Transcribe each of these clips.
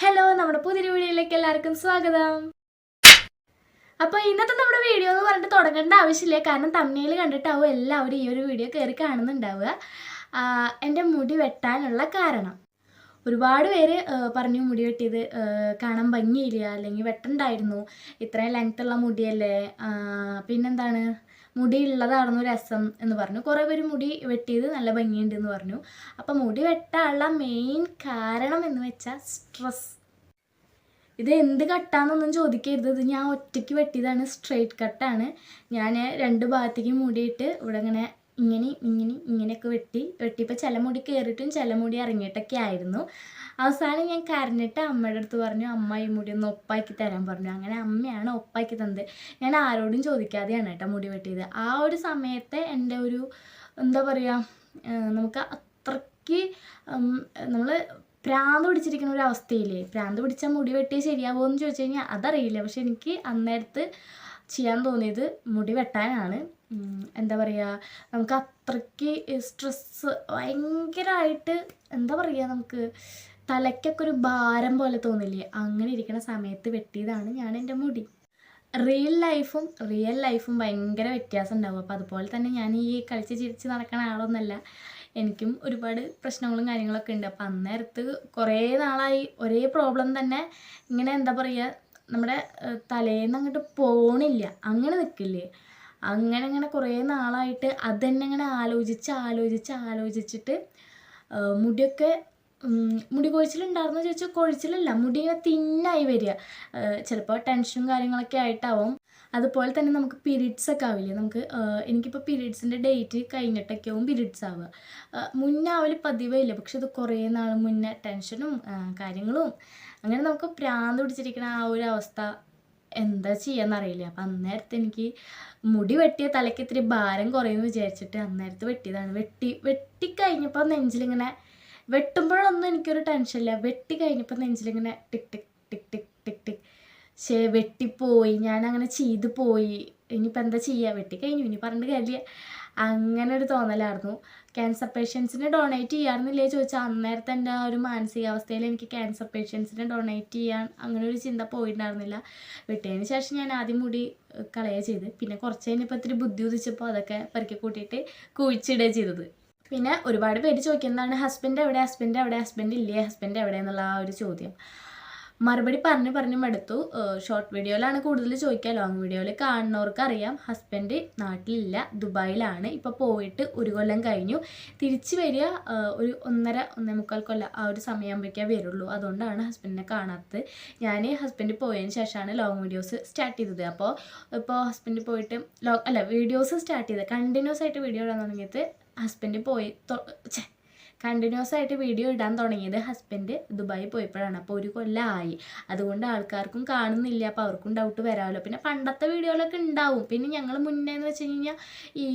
Hello നമ്മുടെ പുതിയൊരു വീഡിയോയിലേക്ക് എല്ലാവർക്കും സ്വാഗതം. അപ്പോൾ ഇന്നത്തെ നമ്മുടെ വീഡിയോ എന്ന് പറഞ്ഞിട്ട് തുടങ്ങേണ്ട ആവശ്യമില്ല. കാരണം തമ്മിയിൽ കണ്ടിട്ടാവും എല്ലാവരും ഈ ഒരു വീഡിയോ കയറി കാണുന്നുണ്ടാവുക. എന്റെ മുടി വെട്ടാനുള്ള കാരണം. ഒരുപാട് പേര് പറഞ്ഞു മുടി വെട്ടിയത് കാണാൻ ഭംഗിയില്ല അല്ലെങ്കിൽ വെട്ടണ്ടായിരുന്നു. ഇത്രയും ലെങ്ത്തുള്ള മുടിയല്ലേ? പിന്നെന്താണ്? മുടി ഉള്ളതായിരുന്നു രസം എന്ന് പറഞ്ഞു. കുറേ പേര് മുടി വെട്ടിയത് നല്ല ഭംഗിയുണ്ട് എന്ന് പറഞ്ഞു. അപ്പം മുടി വെട്ടാനുള്ള മെയിൻ കാരണം എന്ന് വെച്ചാൽ സ്ട്രെസ് ഇത് എന്ത് കട്ടാന്നൊന്നും ചോദിക്കരുത്. ഇത് ഞാൻ ഒറ്റയ്ക്ക് വെട്ടിയതാണ്. സ്ട്രെയിറ്റ് കട്ടാണ് ഞാൻ രണ്ട് ഭാഗത്തേക്ക് മുടിയിട്ട് ഇവിടെ ഇങ്ങനെ ഇങ്ങനെ ഇങ്ങനെ ഇങ്ങനെയൊക്കെ വെട്ടി വെട്ടിയപ്പോൾ ചില മുടി കയറിയിട്ടും ചില മുടി ഇറങ്ങിയിട്ടൊക്കെ ആയിരുന്നു. അവസാനം ഞാൻ കരഞ്ഞിട്ട് അമ്മയുടെ അടുത്ത് പറഞ്ഞു അമ്മ ഈ മുടി ഒന്ന് ഒപ്പാക്കി തരാൻ പറഞ്ഞു. അങ്ങനെ അമ്മയാണ് ഒപ്പാക്കി തന്നത്. ഞാൻ ആരോടും ചോദിക്കാതെയാണ് കേട്ടോ മുടി വെട്ടിയത്. ആ ഒരു സമയത്തെ എന്റെ ഒരു എന്താ പറയുക നമുക്ക് അത്രയ്ക്ക് നമ്മൾ പ്രാന്ത് പിടിച്ചിരിക്കുന്ന ഒരു അവസ്ഥയില്ലേ? പ്രാന്ത് പിടിച്ചാൽ മുടി വെട്ടിയാൽ ശരിയാവുമോ എന്ന് ചോദിച്ചു കഴിഞ്ഞാൽ അതറിയില്ല. പക്ഷെ എനിക്ക് അന്നേരത്ത് ചെയ്യാൻ തോന്നിയത് മുടി വെട്ടാനാണ്. എന്താ പറയുക നമുക്ക് അത്രയ്ക്ക് സ്ട്രെസ്സ് ഭയങ്കരമായിട്ട് എന്താ പറയുക നമുക്ക് തലയ്ക്കൊക്കെ ഒരു ഭാരം പോലെ തോന്നില്ലേ? അങ്ങനെ ഇരിക്കുന്ന സമയത്ത് വെട്ടിയതാണ് ഞാൻ എന്റെ മുടി. റിയൽ ലൈഫും റിയൽ ലൈഫും ഭയങ്കര വ്യത്യാസം ഉണ്ടാവും. അപ്പോൾ അതുപോലെ തന്നെ ഞാൻ ഈ കളിച്ച് ചിരിച്ച് നടക്കുന്ന ആളൊന്നല്ല. എനിക്കും ഒരുപാട് പ്രശ്നങ്ങളും കാര്യങ്ങളൊക്കെ ഉണ്ട്. അപ്പം അന്നേരത്ത് കുറേ നാളായി ഒരേ പ്രോബ്ലം തന്നെ. ഇങ്ങനെ എന്താ പറയുക നമ്മുടെ തലേന്ന് അങ്ങോട്ട് പോണില്ല. അങ്ങനെ നിൽക്കില്ലേ അങ്ങനെ അങ്ങനെ കുറേ നാളായിട്ട് അത് തന്നെ ഇങ്ങനെ ആലോചിച്ച് ആലോചിച്ച് ആലോചിച്ചിട്ട് മുടിയൊക്കെ മുടി കൊഴിച്ചിലുണ്ടായിരുന്നു ചോദിച്ചാൽ കൊഴിച്ചിലല്ല മുടി ഇങ്ങനെ തിന്നായി വരിക. ചിലപ്പോൾ ടെൻഷനും കാര്യങ്ങളൊക്കെ ആയിട്ടാവും. അതുപോലെ തന്നെ നമുക്ക് പീരീഡ്സ് ഒക്കെ ആവില്ലേ? നമുക്ക് എനിക്കിപ്പോൾ പീരീഡ്സിന്റെ ഡേറ്റ് കഴിഞ്ഞിട്ടൊക്കെ ആവും പീരീഡ്സ് ആവുക. മുന്നേ ആവൽ പതിവേ ഇല്ല. പക്ഷെ ഇത് കുറേ നാൾ മുന്നേ ടെൻഷനും കാര്യങ്ങളും അങ്ങനെ നമുക്ക് പ്രാന്ത് പിടിച്ചിരിക്കുന്ന ആ ഒരു അവസ്ഥ എന്താ ചെയ്യാന്നറിയില്ല. അപ്പം അന്നേരത്ത് എനിക്ക് മുടി വെട്ടിയ തലയ്ക്ക് ഇത്തിരി ഭാരം കുറയുമെന്ന് വിചാരിച്ചിട്ട് അന്നേരത്ത് വെട്ടിയതാണ്. വെട്ടി വെട്ടിക്കഴിഞ്ഞപ്പോൾ നെഞ്ചിലിങ്ങനെ വെട്ടുമ്പോഴൊന്നും എനിക്കൊരു ടെൻഷനില്ല വെട്ടി കഴിഞ്ഞപ്പോൾ നെഞ്ചിലിങ്ങനെ tick tick tick tick tick tick. ശേ വെട്ടിപ്പോയി. ഞാൻ അങ്ങനെ ചെയ്തു പോയി. ഇനിയിപ്പോൾ എന്താ ചെയ്യുക വെട്ടിക്കഴിഞ്ഞു. ഇനി പറഞ്ഞിട്ട് കാര്യമില്ല. അങ്ങനെ ഒരു തോന്നലായിരുന്നു. ക്യാൻസർ പേഷ്യൻസിന് ഡൊണേറ്റ് ചെയ്യാറുന്നില്ലേ? ചോദിച്ചാൽ അന്നേരത്തെ എന്റെ ആ ഒരു മാനസികാവസ്ഥയിൽ എനിക്ക് ക്യാൻസർ പേഷ്യൻസിന് ഡൊണേറ്റ് ചെയ്യാൻ അങ്ങനെ ഒരു ചിന്ത പോയിട്ടുണ്ടായിരുന്നില്ല. വിട്ടതിന് ശേഷം ഞാൻ ആദ്യം മുടി കളയുക ചെയ്ത്. പിന്നെ കുറച്ച് കഴിഞ്ഞപ്പോൾ ഇത്തിരി ബുദ്ധി ഉദിച്ചപ്പോൾ അതൊക്കെ പെറുക്കി കൂട്ടിയിട്ട് കുഴിച്ചിടുക ചെയ്തത്. പിന്നെ ഒരുപാട് പേര് ചോദിക്കുന്നതാണ് ഹസ്ബൻഡ് എവിടെ? ഹസ്ബൻഡ് എവിടെ? ഹസ്ബൻഡ് ഇല്ലേ? ഹസ്ബൻഡ് എവിടെ എന്നുള്ള ആ ഒരു ചോദ്യം. മറുപടി പറഞ്ഞു പറഞ്ഞു മടുത്തു. ഷോർട്ട് വീഡിയോയിലാണ് കൂടുതൽ ചോദിക്കുക. ലോങ് വീഡിയോയിൽ കാണുന്നവർക്ക് അറിയാം ഹസ്ബൻഡ് നാട്ടിലില്ല ദുബായിലാണ്. ഇപ്പോൾ പോയിട്ട് ഒരു കൊല്ലം കഴിഞ്ഞു. തിരിച്ചു വരിക ഒരു ഒന്നര ഒന്നേ മുക്കാൽ കൊല്ലം ആ ഒരു സമയമാകുമ്പോഴേക്കേ വരുള്ളൂ. അതുകൊണ്ടാണ് ഹസ്ബൻഡിനെ കാണാത്തത്. ഞാൻ ഹസ്ബൻഡ് പോയതിന് ശേഷമാണ് ലോങ് വീഡിയോസ് സ്റ്റാർട്ട് ചെയ്തത്. അപ്പോൾ ഇപ്പോൾ ഹസ്ബൻഡ് പോയിട്ട് ലോ അല്ല വീഡിയോസ് സ്റ്റാർട്ട് ചെയ്തത്. കണ്ടിന്യൂസ് ആയിട്ട് വീഡിയോ ഇടാൻ തുടങ്ങിയത് ഹസ്ബൻഡ് പോയി കണ്ടിന്യൂസ് ആയിട്ട് വീഡിയോ ഇടാൻ തുടങ്ങിയത് ഹസ്ബൻഡ് ദുബായി പോയപ്പോഴാണ്. അപ്പോൾ ഒരു കൊല്ലമായി അതുകൊണ്ട് ആൾക്കാർക്കും കാണുന്നില്ല. അപ്പോൾ അവർക്കും ഡൗട്ട് വരാമല്ലോ. പിന്നെ പണ്ടത്തെ വീഡിയോകളൊക്കെ ഉണ്ടാവും. പിന്നെ ഞങ്ങൾ മുന്നേ എന്ന് വെച്ച് കഴിഞ്ഞാൽ ഈ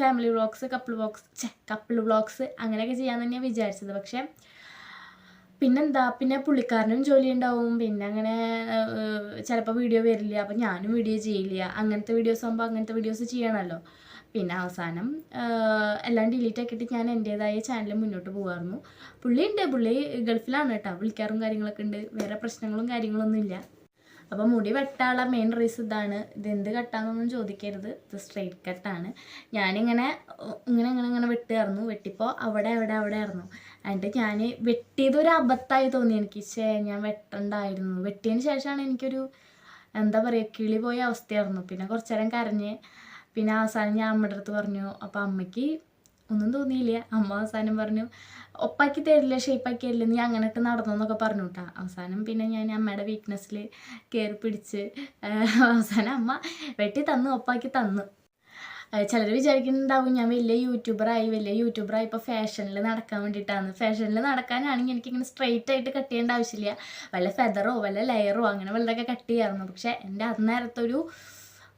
ഫാമിലി വ്ളോഗ്സ് കപ്പിൾ വ്ളോഗ്സ് ചെ കപ്പിൾ വ്ളോഗ്സ് അങ്ങനെയൊക്കെ ചെയ്യാൻ തന്നെയാണ് വിചാരിച്ചത്. പക്ഷേ പിന്നെന്താ? പിന്നെ പുള്ളിക്കാരനും ജോലി ഉണ്ടാവും. പിന്നെ അങ്ങനെ ചിലപ്പോൾ വീഡിയോ വരില്ല. അപ്പം ഞാനും വീഡിയോ ചെയ്യില്ല. അങ്ങനത്തെ വീഡിയോസ് ആകുമ്പോൾ അങ്ങനത്തെ വീഡിയോസ് ചെയ്യണമല്ലോ പിന്നെ അവസാനം എല്ലാം ഡിലീറ്റ് ആക്കിയിട്ട് ഞാൻ എന്റേതായ ചാനൽ മുന്നോട്ട് പോകുമായിരുന്നു പുള്ളി ഉണ്ട് പുള്ളി ഗൾഫിലാണ് കേട്ടോ. വിളിക്കാറും കാര്യങ്ങളൊക്കെ ഉണ്ട്. വേറെ പ്രശ്നങ്ങളും കാര്യങ്ങളൊന്നും ഇല്ല. അപ്പോൾ മുടി വെട്ടാനുള്ള മെയിൻ റീസൺ ഇതാണ്. ഇത് എന്ത് കട്ടാന്നൊന്നും ചോദിക്കരുത്. ഇത് സ്ട്രെയിറ്റ് കട്ടാണ് ഞാനിങ്ങനെ ഇങ്ങനെ ഇങ്ങനെ ഇങ്ങനെ വെട്ടുകയായിരുന്നു വെട്ടിപ്പോൾ അവിടെ അവിടെ അവിടെ ആയിരുന്നു എന്നിട്ട് ഞാൻ വെട്ടിയത് ഒരു അബദ്ധമായി തോന്നി എനിക്ക്. ഛേ ഞാൻ വെട്ടണ്ടായിരുന്നു. വെട്ടിയതിന് ശേഷമാണ് എനിക്കൊരു എന്താ പറയുക കിളി പോയ അവസ്ഥയായിരുന്നു പിന്നെ കുറച്ചു നേരം കരഞ്ഞ് പിന്നെ അവസാനം ഞാൻ അമ്മയുടെ അടുത്ത് പറഞ്ഞു അപ്പോൾ അമ്മയ്ക്ക് ഒന്നും തോന്നിയില്ല. അമ്മ അവസാനം പറഞ്ഞു ഒപ്പാക്കി തരില്ല ഷേപ്പാക്കി തരില്ല നീ അങ്ങനെ ഇട്ട് നടന്നു എന്നൊക്കെ പറഞ്ഞു കേട്ടാ അവസാനം പിന്നെ ഞാൻ അമ്മയുടെ വീക്ക്നെസ്സിൽ കയറി പിടിച്ച് അവസാനം അമ്മ വെട്ടി തന്നു ഒപ്പാക്കി തന്നു. ചിലർ വിചാരിക്കുന്നുണ്ടാവും ഞാൻ വലിയ യൂട്യൂബറായി വലിയ യൂട്യൂബറായി ഇപ്പോൾ ഫാഷനിൽ നടക്കാൻ വേണ്ടിയിട്ടാണ് ഫാഷനിൽ നടക്കാനാണെങ്കിൽ എനിക്കിങ്ങനെ സ്ട്രെയിറ്റ് ആയിട്ട് കട്ട് ചെയ്യേണ്ട ആവശ്യമില്ല. വല്ല ഫെദറോ വല്ല ലെയറോ അങ്ങനെ വല്ലതൊക്കെ കട്ട് ചെയ്യാറുണ്ട് പക്ഷേ എന്റെ അന്നേരത്തെ ഒരു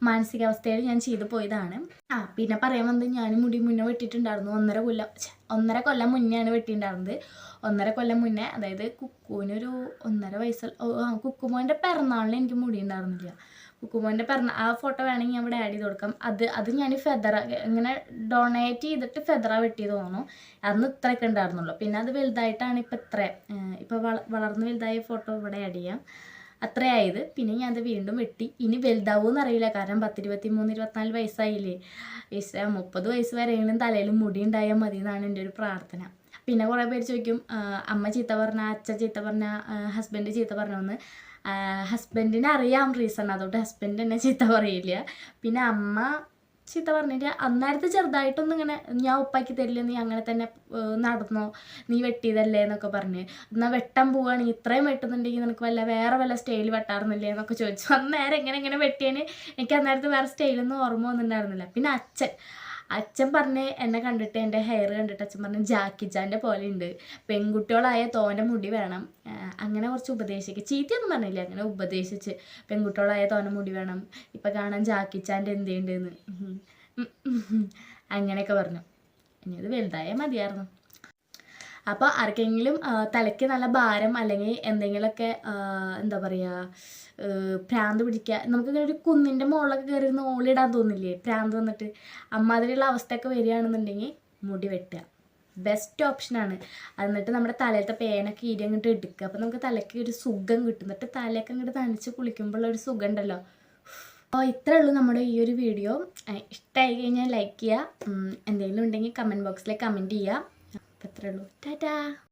മാനസികാവസ്ഥയിൽ ഞാൻ ചെയ്തു പോയതാണ്. ആ പിന്നെ പറയാൻ വന്നത് ഞാൻ മുടി മുന്നേ വെട്ടിയിട്ടുണ്ടായിരുന്നു. ഒന്നര കൊല്ലം ഒന്നര കൊല്ലം മുന്നെയാണ് വെട്ടിയിട്ടുണ്ടായിരുന്നത്. ഒന്നര കൊല്ലം മുന്നേ അതായത് കുക്കുവിനൊരു ഒന്നര വയസ്സ് കുക്കുമോന്റെ പിറന്നാളിന് എനിക്ക് മുടി ഉണ്ടായിരുന്നില്ല കുക്കുമോന്റെ പിറന്ന ആ ഫോട്ടോ വേണമെങ്കിൽ ഞാൻ ഇവിടെ ആഡ് ചെയ്ത് കൊടുക്കാം. അത് അത് ഞാൻ ഫെദറ ഇങ്ങനെ ഡൊണേറ്റ് ചെയ്തിട്ട് ഫെദറ വെട്ടി തോന്നുന്നു. അന്ന് ഇത്രയൊക്കെ ഉണ്ടായിരുന്നുള്ളൂ. പിന്നെ അത് വലുതായിട്ടാണ് ഇപ്പം ഇത്ര ഇപ്പോൾ വള വളർന്ന് വലുതായ ഫോട്ടോ ഇവിടെ ആഡ് ചെയ്യാം. അത്രയായത് പിന്നെ ഞാൻ അത് വീണ്ടും വെട്ടി. ഇനി വലുതാവുമെന്ന് അറിയില്ല. കാരണം പത്തിരുപത്തി മൂന്ന് ഇരുപത്തിനാല് വയസ്സായില്ലേ. ഈശ്വര മുപ്പത് വയസ്സ് വരെയെങ്കിലും തലയിൽ മുടി ഉണ്ടായാൽ മതി എന്നാണ് എന്റെ ഒരു പ്രാർത്ഥന. പിന്നെ കുറേ പേര് ചോദിക്കും അമ്മ ചീത്ത പറഞ്ഞ അച്ഛൻ ചീത്ത പറഞ്ഞ ഹസ്ബൻഡ് ചീത്ത പറഞ്ഞോന്ന്. ഹസ്ബൻഡിനെ അറിയാം റീസൺ അതുകൊണ്ട് ഹസ്ബൻഡ് എന്നെ ചീത്ത പറയില്ല. പിന്നെ അമ്മ ചീത്ത പറഞ്ഞിട്ട് അന്നേരത്തെ ചെറുതായിട്ടൊന്നും ഇങ്ങനെ ഞാൻ ഉപ്പാക്കി തരില്ല നീ അങ്ങനെ തന്നെ നടന്നോ നീ വെട്ടിയതല്ലേ എന്നൊക്കെ പറഞ്ഞ്. എന്നാൽ വെട്ടാൻ പോവുകയാണെങ്കിൽ ഇത്രയും വെട്ടുന്നുണ്ടെങ്കിൽ നിനക്ക് വല്ല വേറെ വല്ല സ്റ്റൈൽ വെട്ടാറുന്നില്ലേ എന്നൊക്കെ ചോദിച്ചു. അന്നേരം എങ്ങനെ ഇങ്ങനെ വെട്ടിയതിന് എനിക്ക് അന്നേരത്തെ വേറെ സ്റ്റൈലൊന്നും ഓർമ്മ വന്നിട്ടുണ്ടായിരുന്നില്ല. പിന്നെ അച്ഛൻ. അച്ഛൻ പറഞ്ഞ് എന്നെ കണ്ടിട്ട് എന്റെ ഹെയർ കണ്ടിട്ട് അച്ഛൻ പറഞ്ഞ് ജാക്കി ചാന്റെ പോലെ ഉണ്ട് പെൺകുട്ടികളായ തോന്റെ മുടി വേണം. അങ്ങനെ കുറച്ച് ഉപദേശിക്കുക ചീത്തയൊന്നും പറഞ്ഞില്ല അങ്ങനെ ഉപദേശിച്ച്. പെൺകുട്ടികളായ തോനെ മുടി വേണം. ഇപ്പം കാണാൻ ജാക്കി ചാന്റെ എന്തുണ്ടെന്ന് അങ്ങനെയൊക്കെ പറഞ്ഞു. ഇനി അത് വലുതായാൽ മതിയായിരുന്നു. അപ്പോൾ ആർക്കെങ്കിലും തലയ്ക്ക് നല്ല ഭാരം അല്ലെങ്കിൽ എന്തെങ്കിലുമൊക്കെ എന്താ പറയുക പ്രാന്ത് പിടിക്കുക നമുക്ക് ഒരു കുന്നിന്റെ മുകളിലൊക്കെ കയറി ഇരുന്ന് ഓളിടാൻ തോന്നില്ലേ? പ്രാന്ത് വന്നിട്ട് അമ്മാതിരിയുള്ള അവസ്ഥയൊക്കെ വരികയാണെന്നുണ്ടെങ്കിൽ മുടി വെട്ടുക. ബെസ്റ്റ് ഓപ്ഷനാണ് എന്നിട്ട് നമ്മുടെ തലയിലത്തെ പേനൊക്കെ ഇരി അങ്ങോട്ട് എടുക്കുക. അപ്പോൾ നമുക്ക് തലയ്ക്ക് ഒരു സുഖം കിട്ടും. എന്നിട്ട് തലയൊക്കെ അങ്ങോട്ട് തണിച്ച് കുളിക്കുമ്പോഴുള്ള ഒരു സുഖം ഉണ്ടല്ലോ അപ്പോൾ ഇത്രേ ഉള്ളൂ നമ്മുടെ ഈ ഒരു വീഡിയോ. ഇഷ്ടമായി കഴിഞ്ഞാൽ ലൈക്ക് ചെയ്യുക. എന്തെങ്കിലും ഉണ്ടെങ്കിൽ കമന്റ് ബോക്സിൽ കമന്റ് ചെയ്യുക. അപ്പോൾ ഉള്ളൂ ടാറ്റാ.